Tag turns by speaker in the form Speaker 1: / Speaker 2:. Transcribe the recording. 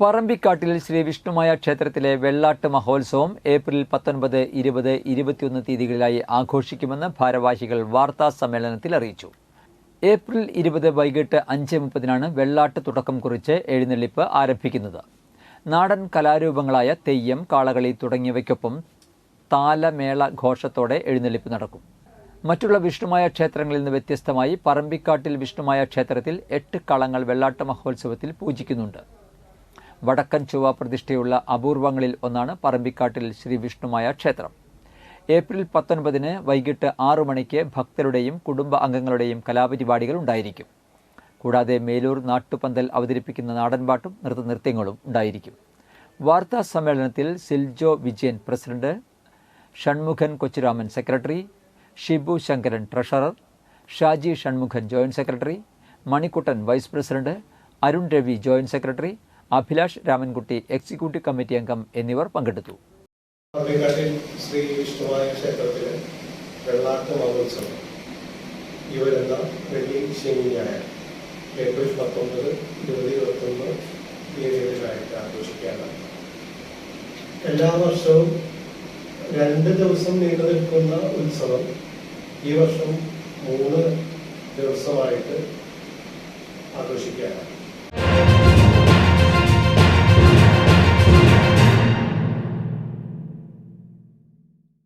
Speaker 1: പറമ്പിക്കാട്ടിൽ ശ്രീ വിഷ്ണുമായ ക്ഷേത്രത്തിലെ വെള്ളാട്ട് മഹോത്സവം ഏപ്രിൽ പത്തൊൻപത് ഇരുപത് ഇരുപത്തിയൊന്ന് തീയതികളിലായി ആഘോഷിക്കുമെന്ന് ഭാരവാഹികൾ വാർത്താ സമ്മേളനത്തിൽ അറിയിച്ചു. ഏപ്രിൽ ഇരുപത് വൈകിട്ട് അഞ്ച് മുപ്പതിനാണ് വെള്ളാട്ട് തുടക്കം കുറിച്ച് എഴുന്നള്ളിപ്പ് ആരംഭിക്കുന്നത്. നാടൻ കലാരൂപങ്ങളായ തെയ്യം കാളകളി തുടങ്ങിയവയ്ക്കൊപ്പം താലമേള ഘോഷത്തോടെ എഴുന്നള്ളിപ്പ് നടക്കും. മറ്റുള്ള വിഷ്ണുമായ ക്ഷേത്രങ്ങളിൽ നിന്ന് വ്യത്യസ്തമായി പറമ്പിക്കാട്ടിൽ വിഷ്ണുമായ ക്ഷേത്രത്തിൽ എട്ട് കളങ്ങൾ വെള്ളാട്ട് മഹോത്സവത്തിൽ പൂജിക്കുന്നുണ്ട്. വടക്കൻ ചൊവ്വ പ്രതിഷ്ഠയുള്ള അപൂർവങ്ങളിൽ ഒന്നാണ് പറമ്പിക്കാട്ടിൽ ശ്രീ വിഷ്ണുമായ ക്ഷേത്രം. ഏപ്രിൽ പത്തൊൻപതിന് വൈകിട്ട് ആറു മണിക്ക് ഭക്തരുടെയും കുടുംബ അംഗങ്ങളുടെയും കലാപരിപാടികൾ ഉണ്ടായിരിക്കും. കൂടാതെ മേലൂർ നാട്ടുപന്തൽ അവതരിപ്പിക്കുന്ന നാടൻപാട്ടും നൃത്തനൃത്യങ്ങളും ഉണ്ടായിരിക്കും. വാർത്താ സമ്മേളനത്തിൽ Siljo Vijayan president Shanmukhan Kochuraman secretary Shibu Sankaran treasurer Shaji Shanmukhan joint secretary Manikuttan vice president Arun Ravi joint secretary Abhilash Ramankutty executive committee അംഗം എന്നിവർ പങ്കെടുത്തു.
Speaker 2: ശ്രീ വിഷ്ണുവായ ക്ഷേത്രത്തിലെ വെള്ളാട്ട് മഹോത്സവം. ഈ വരുന്ന വെള്ളി ശനി ഞായർ ഏപ്രിൽ പത്തൊമ്പത് ഇരുപത് എല്ലാ വർഷവും രണ്ട് ദിവസം നീണ്ടു നിൽക്കുന്ന ഉത്സവം ഈ വർഷം മൂന്ന് ദിവസമായിട്ട് ആഘോഷിക്കുകയാണ്